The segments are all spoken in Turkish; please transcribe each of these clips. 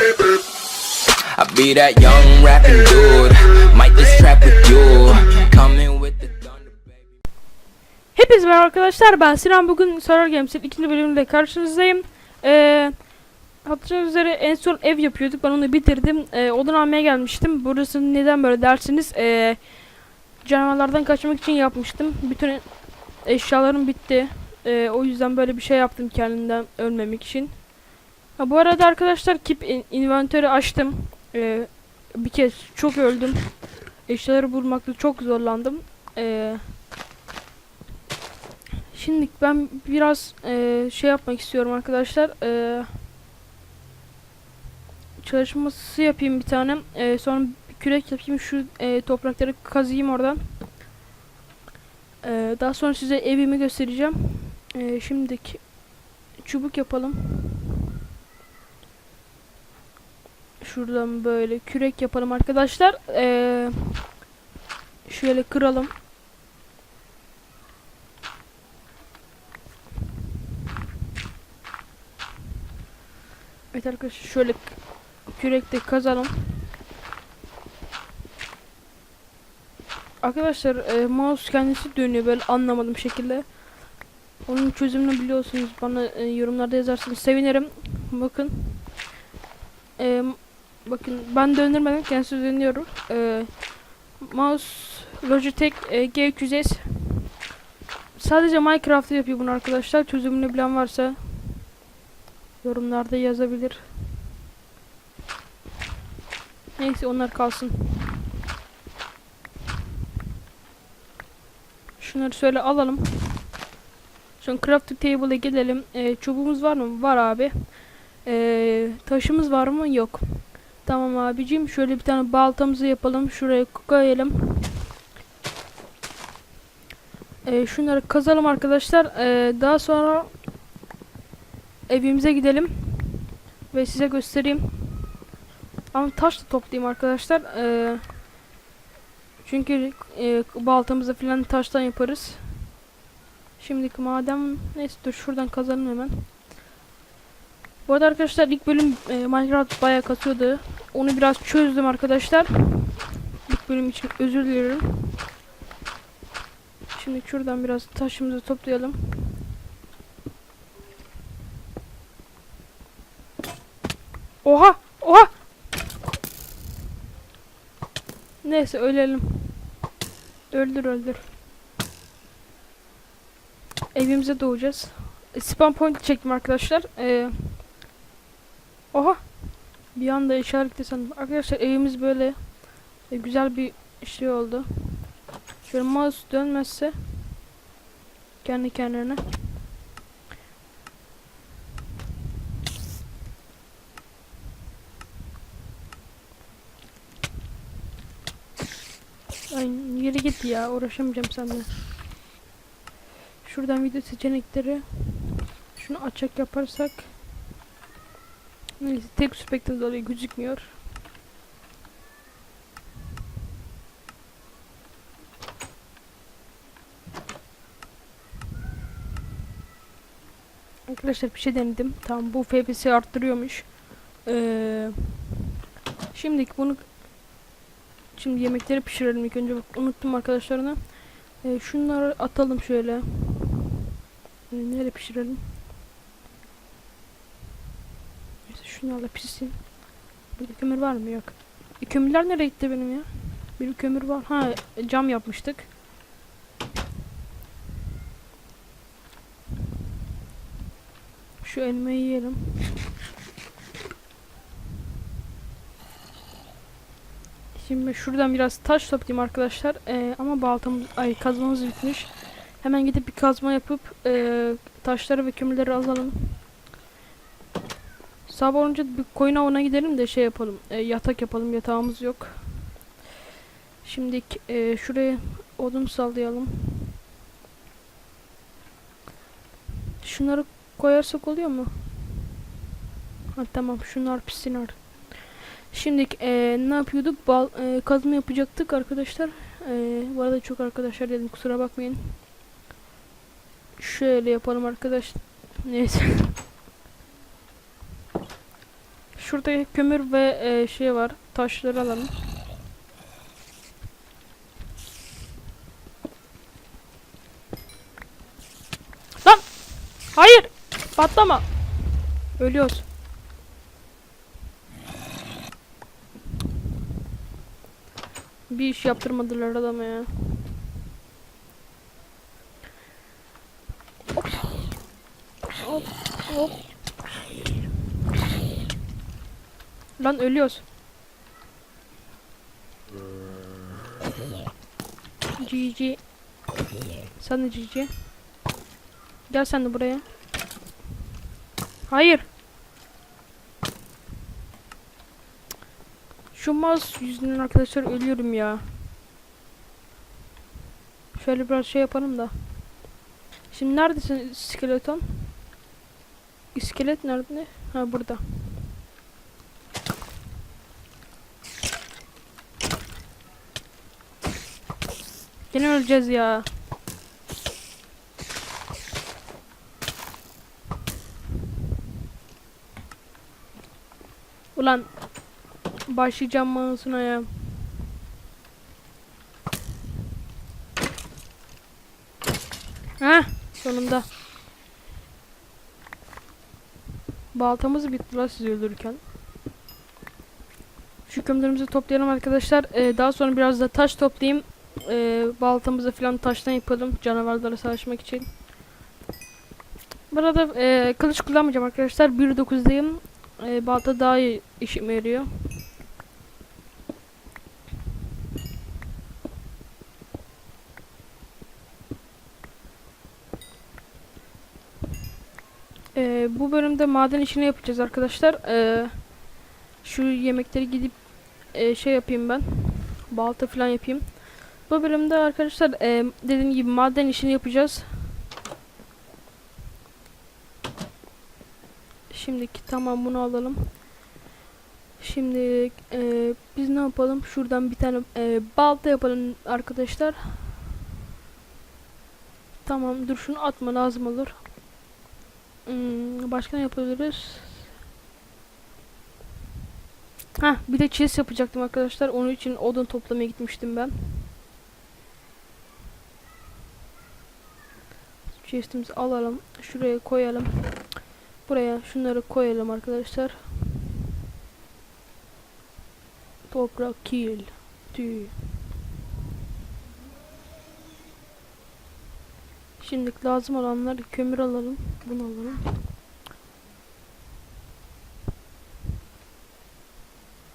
I be that young rapping dude. Might just trap with you. Coming with the thunder, baby. Hepinize merhaba arkadaşlar ben Sinan bugün Survivor Games'in ikinci bölümünde karşınızdayım. Ee, hatırladığınız üzere en son ev yapıyorduk ben onu bitirdim. Ee, odun almaya gelmiştim. Burası neden böyle dersiniz. Ee, canavarlardan kaçmak için yapmıştım. Bütün eşyalarım bitti. Ee, o yüzden böyle bir şey yaptım kendimden ölmemek için. Ha, bu arada arkadaşlar keep in- inventörü açtım. Ee, bir kez çok öldüm. Eşyaları bulmakta çok zorlandım. Ee, Şimdi ben biraz eee, şey yapmak istiyorum arkadaşlar. Eee, çalışması yapayım bir tane. Eee, sonra bir kürek yapayım. Şu eee, toprakları kazıyım oradan. Eee, daha sonra size evimi göstereceğim. Eee şimdiki çubuk yapalım. Şuradan böyle kürek yapalım arkadaşlar. Eee, şöyle kıralım. Evet arkadaşlar şöyle kürekte kazalım. Arkadaşlar e, mouse kendisi dönüyor böyle anlamadım şekilde. Onun çözümünü biliyorsunuz bana e, yorumlarda yazarsanız sevinirim. Bakın. E, bakın ben döndürmedim kendisi dönüyor. E, mouse Logitech e, G300S Sadece Minecraft'ta yapıyor bunu arkadaşlar. Çözümünü bilen varsa Yorumlarda yazabilir. Neyse onlar kalsın. Şunları şöyle alalım. Şimdi crafting table'a gidelim. Ee, çubuğumuz var mı? Var abi. Ee, taşımız var mı? Yok. Tamam abicim. Şöyle bir tane baltamızı yapalım. Şuraya koyalım. Ee, şunları kazalım arkadaşlar. Ee, daha sonra evimize gidelim ve size göstereyim. Ama taş da toplayayım arkadaşlar. Ee, çünkü e, baltamızı falan taştan yaparız. Şimdiki madem neyse dur şuradan kazalım hemen. Bu arada arkadaşlar ilk bölüm e, Minecraft bayağı kasıyordu. Onu biraz çözdüm arkadaşlar. İlk bölüm için özür diliyorum. Şimdi şuradan biraz taşımızı toplayalım. Oha! Oha! Neyse ölelim. Öldür öldür. Evimize doğacağız. E, Spam point çektim arkadaşlar. Ee, oha! Bir anda işaretli sandım. Arkadaşlar evimiz böyle e, güzel bir şey oldu. Şöyle mouse dönmezse kendi kendine. Ay yere git ya uğraşamayacağım seninle. Şuradan video seçenekleri şunu açık yaparsak Neyse tek spekte dolayı gözükmüyor. Arkadaşlar bir şey denedim. Tamam bu FPS arttırıyormuş. Ee, şimdiki bunu Şimdi yemekleri pişirelim ilk önce. Unuttum arkadaşlarına. Ee, şunları atalım şöyle. Ee, nereye pişirelim? Neyse şunlarla pişsin. Burada kömür var mı? Yok. E, kömürler nereye gitti benim ya? Bir kömür var. Ha cam yapmıştık. Şu elmayı yiyelim. Şimdi şuradan biraz taş toplayayım arkadaşlar. Ee, ama baltamız, ay kazmamız bitmiş. Hemen gidip bir kazma yapıp e, taşları ve kömürleri alalım. Sabah olunca bir koyun avına gidelim de şey yapalım. e, yatak yapalım. Yatağımız yok. Şimdi e, şuraya odun sallayalım. Şunları koyarsak oluyor mu? Ha, tamam şunlar artık. Şimdi e, ne yapıyorduk? Bal, e, kazma yapacaktık arkadaşlar. E, bu arada çok arkadaşlar dedim kusura bakmayın. Şöyle yapalım arkadaş. Neyse. Şurada kömür ve e, şey var. Taşları alalım. Lan! Hayır! Patlama! Ölüyoruz. Bir iş yaptırmadılar adama ya. Hop. Lan ölüyoruz. GG. De GG. Gel sen de buraya. Hayır. Şu mouse yüzünden arkadaşlar ölüyorum ya. Şöyle biraz şey yapalım da. Şimdi neredesin skeleton? İskelet nerede? Ha burada. Gene öleceğiz ya. Ulan başlayacağım mouse'una ya. Heh sonunda. Baltamız bitti lan sizi öldürürken. Şu kömürlerimizi toplayalım arkadaşlar. Ee, daha sonra biraz da taş toplayayım. Ee, baltamızı falan taştan yapalım. Canavarlara savaşmak için. Burada e, kılıç kullanmayacağım arkadaşlar. 1.9'dayım. E, balta daha iyi işime yarıyor. E, bu bölümde maden işini yapacağız arkadaşlar. E, şu yemekleri gidip e, şey yapayım ben. Balta falan yapayım. Bu bölümde arkadaşlar e, dediğim gibi maden işini yapacağız. Şimdiki tamam bunu alalım. Şimdi e, biz ne yapalım? Şuradan bir tane e, balta yapalım arkadaşlar. Tamam dur şunu atma lazım olur. Hmm, başka ne yapabiliriz? Ha bir de chest yapacaktım arkadaşlar. Onun için odun toplamaya gitmiştim ben. Chest'imizi alalım. Şuraya koyalım. Buraya şunları koyalım arkadaşlar. Toprak kill. Tüy. Şimdi lazım olanlar kömür alalım. Bunu alalım.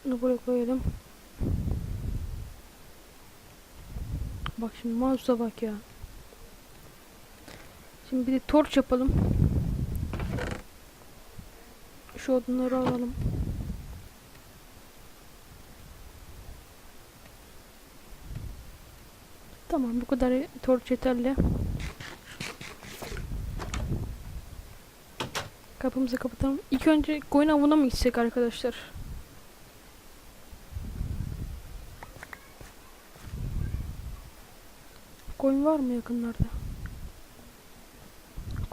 Bunu buraya koyalım. Bak şimdi mouse'a bak ya. Şimdi bir de torç yapalım. Şu odunları alalım. Tamam bu kadar torç yeterli. Kapımızı kapatalım. İlk önce koyun avına mı gitsek arkadaşlar? Koyun var mı yakınlarda?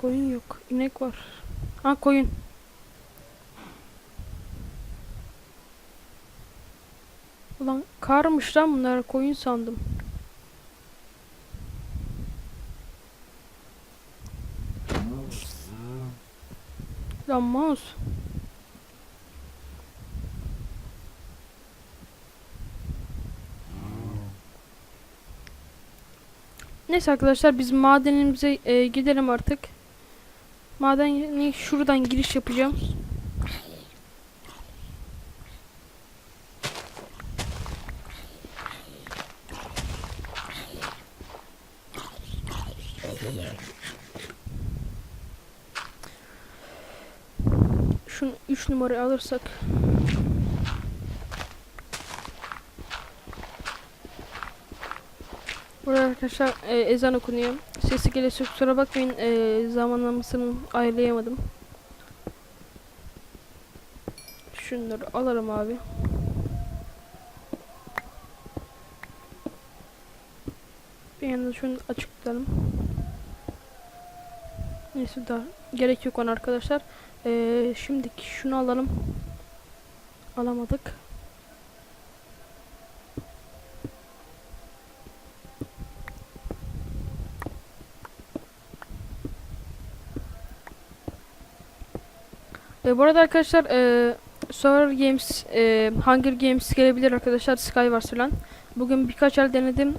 Koyun yok. İnek var. Ha koyun. Ulan karmış lan bunlar koyun sandım. Lan mouse. Neyse arkadaşlar biz madenimize e, gidelim artık. Madeni şuradan giriş yapacağım. Şunu 3 numarayı alırsak. Burada arkadaşlar e, ezan okunuyor. Sesi gelirse kusura bakmayın. E, zamanlamasını ayarlayamadım. Şunları alırım abi. Bir yandan şunu açık tutalım. Neyse daha gerek yok ona arkadaşlar. Ee, şimdiki şunu alalım. Alamadık. E, bu arada arkadaşlar e, Survivor Games, e, Hunger Games gelebilir arkadaşlar. Skywars falan. Bugün birkaç el denedim.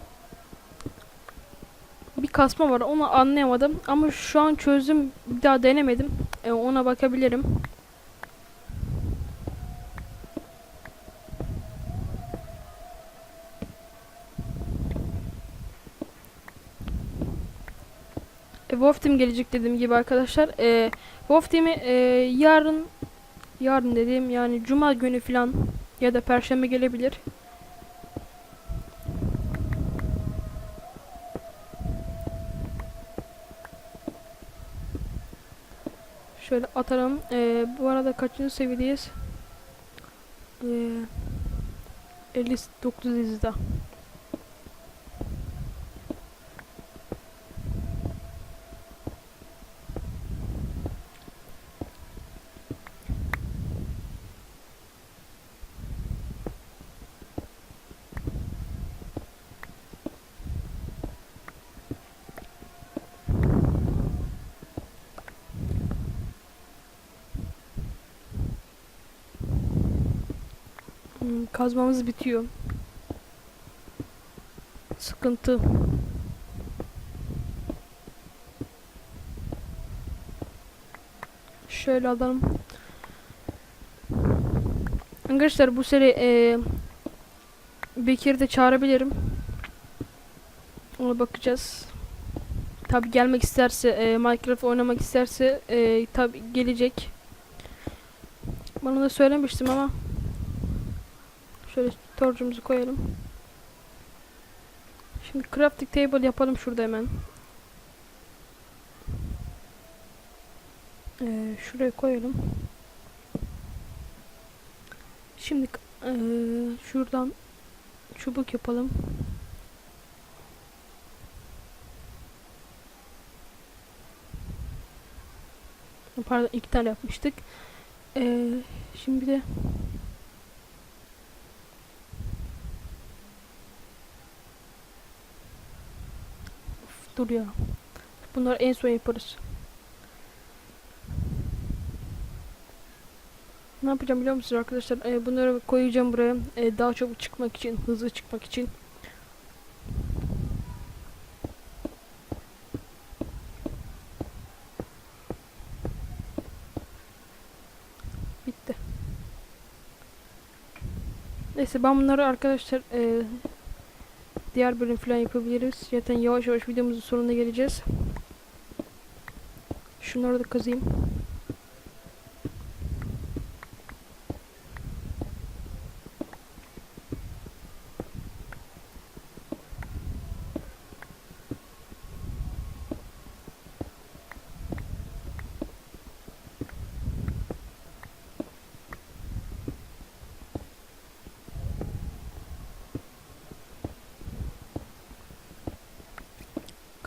Bir kasma var onu anlayamadım ama şu an çözdüm bir daha denemedim E, ona bakabilirim Wolf Team gelecek dediğim gibi arkadaşlar e, Wolf Team'i e, yarın yarın dediğim yani cuma günü falan ya da perşembe gelebilir Şöyle atalım. Ee, bu arada kaçıncı seviyedeyiz? Ee, 59 izde. Hmm, kazmamız bitiyor. Sıkıntı. Şöyle alalım. Arkadaşlar bu seri e, Bekir'i de çağırabilirim. Ona bakacağız. Tabi gelmek isterse, e, Minecraft oynamak isterse e, tabi gelecek. Bana da söylemiştim ama Şöyle torcumuzu koyalım. Şimdi crafting table yapalım şurada hemen. Ee, şuraya koyalım. Şimdi ee, şuradan çubuk yapalım. Pardon iki tane yapmıştık. Ee, şimdi de Dur. Bunları en son yaparız. Ne yapacağım biliyor musunuz arkadaşlar? Ee, bunları koyacağım buraya. Ee, daha çabuk çıkmak için, hızlı çıkmak için. Bitti. Neyse ben bunları arkadaşlar e, diğer bölüm falan yapabiliriz. Zaten yavaş yavaş videomuzun sonuna geleceğiz. Şunları da kazıyım.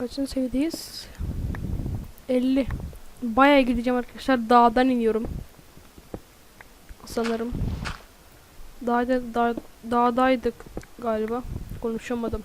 Kaçıncı seviyedeyiz? 50. Bayağı gideceğim arkadaşlar. Dağdan iniyorum. Sanırım. Dağda, dağ, dağdaydık galiba. Konuşamadım.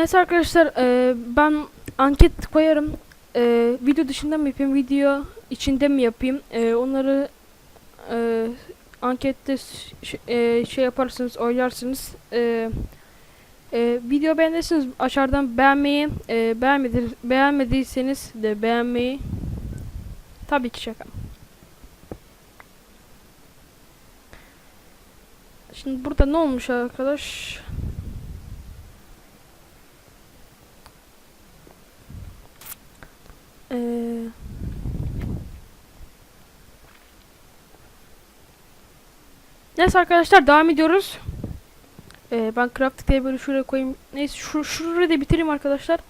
Neyse arkadaşlar e, ben anket koyarım. E, video dışında mı yapayım, video içinde mi yapayım? E, onları e, ankette e, şey yaparsınız, oylarsınız. E, e, video beğendiyseniz aşağıdan beğenmeyi, e, beğenmedi, beğenmediyseniz de beğenmeyi. Tabii ki şaka. Şimdi burada ne olmuş arkadaş? Ee, neyse arkadaşlar devam ediyoruz. Ee, ben crafting table'ı şuraya koyayım. Neyse şu, şurayı da bitireyim arkadaşlar.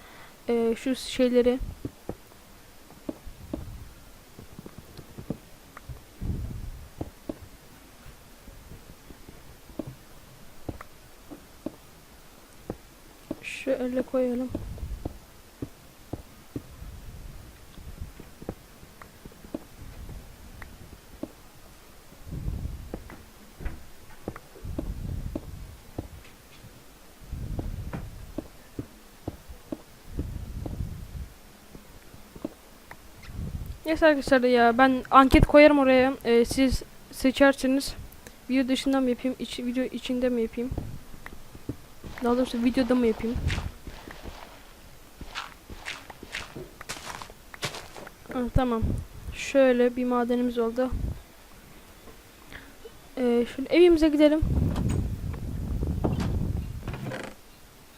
Ee, şu şeyleri. Şöyle koyalım. Neyse arkadaşlar ya ben anket koyarım oraya. Ee, siz seçersiniz. Video dışından mı yapayım, iç, video içinde mi yapayım? Daha doğrusu videoda mı yapayım? Ha, tamam. Şöyle bir madenimiz oldu. Ee, şöyle evimize gidelim.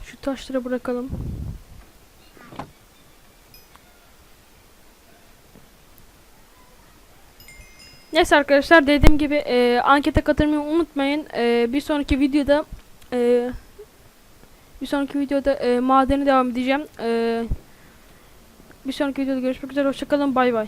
Şu taşları bırakalım. Neyse arkadaşlar dediğim gibi e, ankete katılmayı unutmayın. E, bir sonraki videoda e, bir sonraki videoda e, madeni devam edeceğim. E, bir sonraki videoda görüşmek üzere. Hoşçakalın. Bay bay.